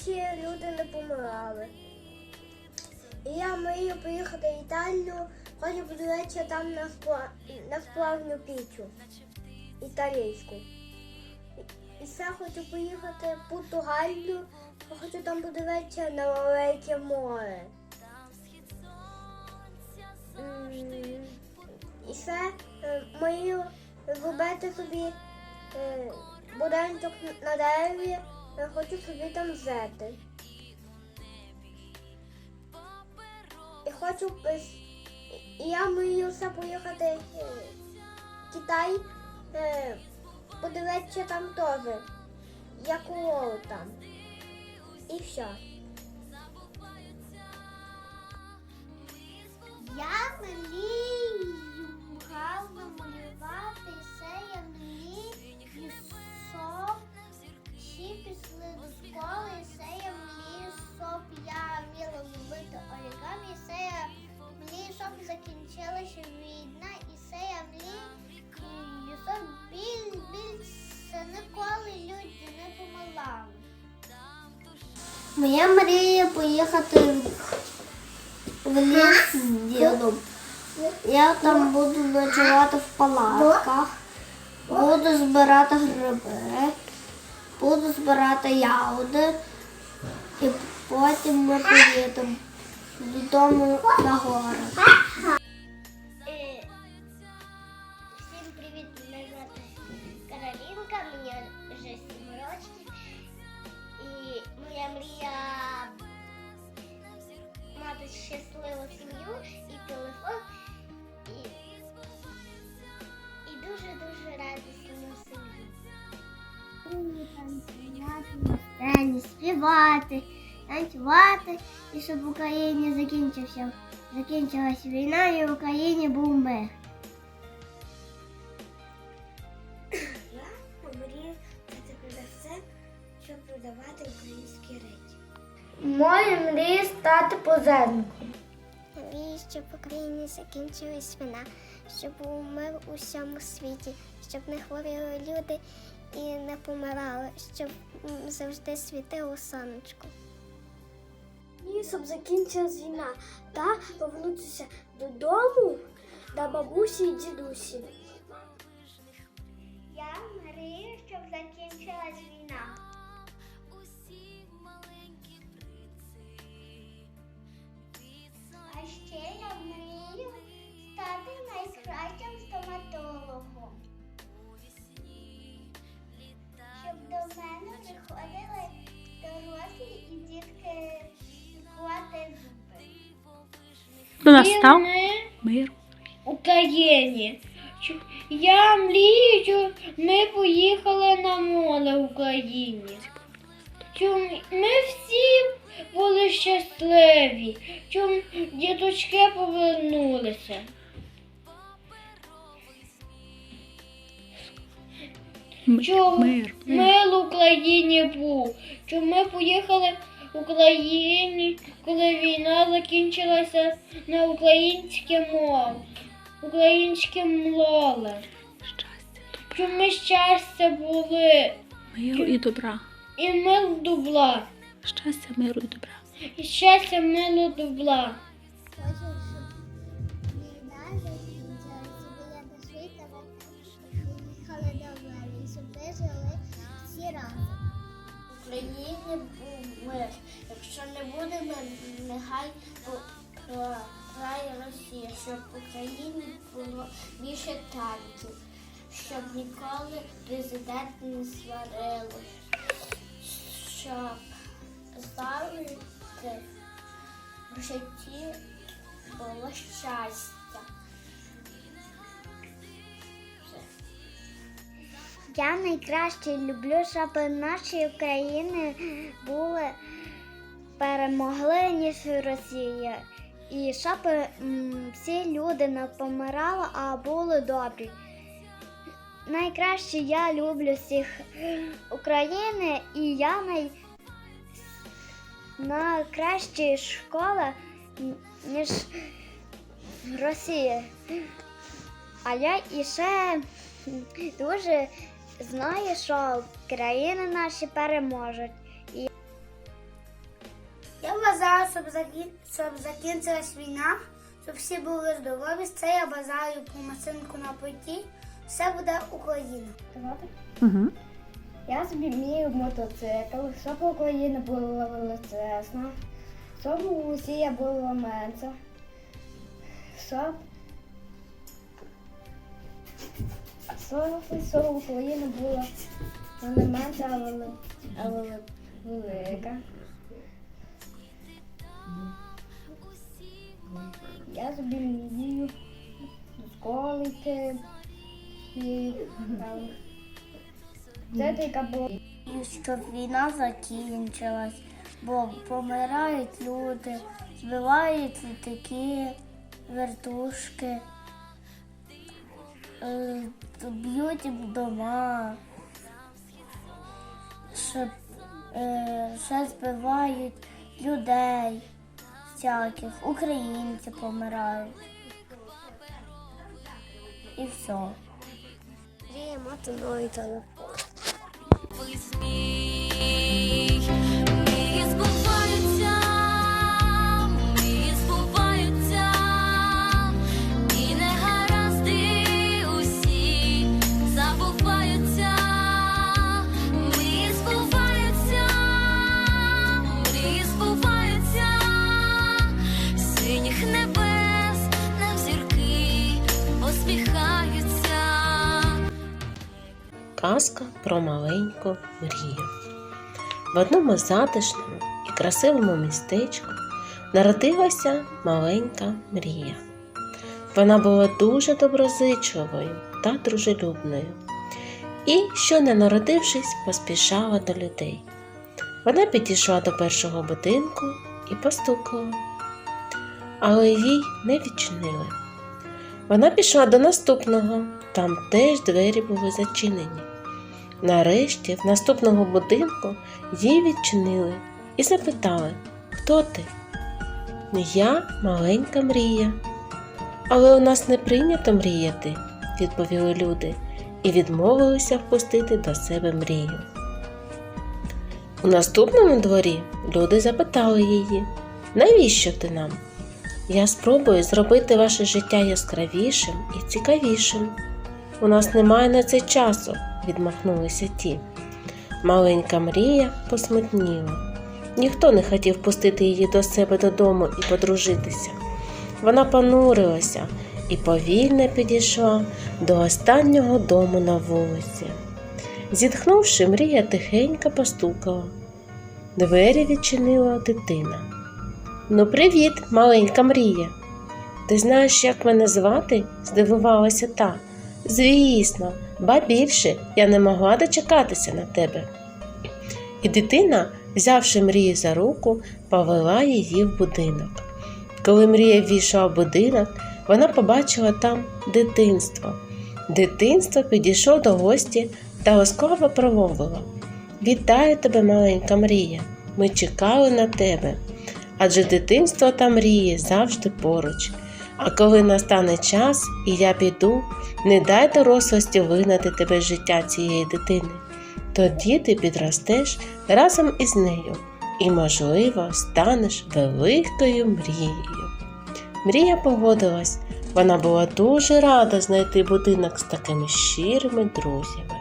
всі люди не помирали. І я мрію поїхати в Італію, хочу подивитися там на, спла... на сплавну пічу італійську. І ще хочу поїхати в Португалію, хочу там подивитися на велике море. І ще е, мрію зробити собі е, будинок на дереві, я хочу собі там жити. І хочу і я мріюся поїхати в Китай, е, подивитися там теж, як у там. І все. Мрію, закінчилася війна, і все я мрію, щоб біль, більше ніколи люди не помирали. Моя мрія поїхати в ліс з дідом. Я там буду ночувати в палатках, буду збирати гриби, буду збирати ягоди і потім ми поїдемо додому на гори. Співати, танцювати, і щоб в Україні закінчився, закінчилась війна і в Україні був мир. Я мрію це продавцем, щоб продавати українські речі. Моя мрія стати позерником. Мрію, щоб в Україні закінчилась війна, щоб був мир у всьому світі, щоб не хворіли люди і не помирали, щоб завжди світило сонечко. Лісом закінчилась війна та повернутися додому до бабусі і дідусі. До нас став ми мир. Україні. Я мрію, щоб ми поїхали на море в Україні. Щоб ми всі були щасливі, щоб діточки повернулися. Щоб Мир. в Україні був. Щоб ми поїхали Україні, коли війна закінчилася на українське море, українське. Щастя, Щоб ми щастя були миру і добра. і мир добра. Щастя, миру і добра. І щастя, миру добра. Щоб ми жили всі разом. Україні був мир. Якщо не буде мир, нехай грає Росія, щоб в Україні було більше танків, щоб ніколи президент не сварили, щоб завжди в житті було щастя. Я найкраще люблю, щоб наші України були перемогли, ніж Росія. І щоб всі люди не помирали, а були добрі. Найкраще я люблю всіх України і я най... найкраща школа, ніж Росія. А я іще дуже знає, що країни наші переможуть. Я бажаю, щоб, закі- щоб закінчилась війна, щоб всі були здорові. Це я бажаю по масинку на путі. Все буде Україна. Угу. Я собі мрію мотоцикл, щоб Україна була величезна, щоб Росія була менша, щоб, щоб Україна була не менша, а вели- а велика. Я собі мрію до школи йти. Це така була. Щоб війна закінчилась, бо помирають люди, збивають літаки, вертушки, б'ють дома, щоб е, ще збивають людей всяких, українці помирають. І все. Мріємо новий телефон. Казка про маленьку мрію. В одному затишному і красивому містечку народилася маленька мрія. Вона була дуже доброзичливою та дружелюбною. І, що не народившись, поспішала до людей. Вона підійшла до першого будинку і постукала, але їй не відчинили. Вона пішла до наступного, там теж двері були зачинені. Нарешті, в наступному будинку їй відчинили і запитали, хто ти? Я маленька мрія. Але у нас не прийнято мріяти, відповіли люди, і відмовилися впустити до себе мрію. У наступному дворі люди запитали її, навіщо ти нам? Я спробую зробити ваше життя яскравішим і цікавішим. У нас немає на це часу, відмахнулися ті. Маленька мрія посмутніла. Ніхто не хотів пустити її до себе додому і подружитися. Вона понурилася і повільно підійшла до останнього дому на вулиці. Зітхнувши, мрія тихенько постукала. Двері відчинила дитина. Ну, привіт, маленька мрія. Ти знаєш, як мене звати? здивувалася та. Звісно, ба більше я не могла дочекатися на тебе. І дитина, взявши мрію за руку, повела її в будинок. Коли мрія ввійшла в будинок, вона побачила там дитинство. Дитинство підійшло до гості та ласкаво промовило Вітаю тебе, маленька мрія. Ми чекали на тебе. Адже дитинство та мрії завжди поруч. А коли настане час і я піду, не дай дорослості вигнати тебе з життя цієї дитини. Тоді ти підростеш разом із нею і, можливо, станеш великою мрією. Мрія погодилась, вона була дуже рада знайти будинок з такими щирими друзями.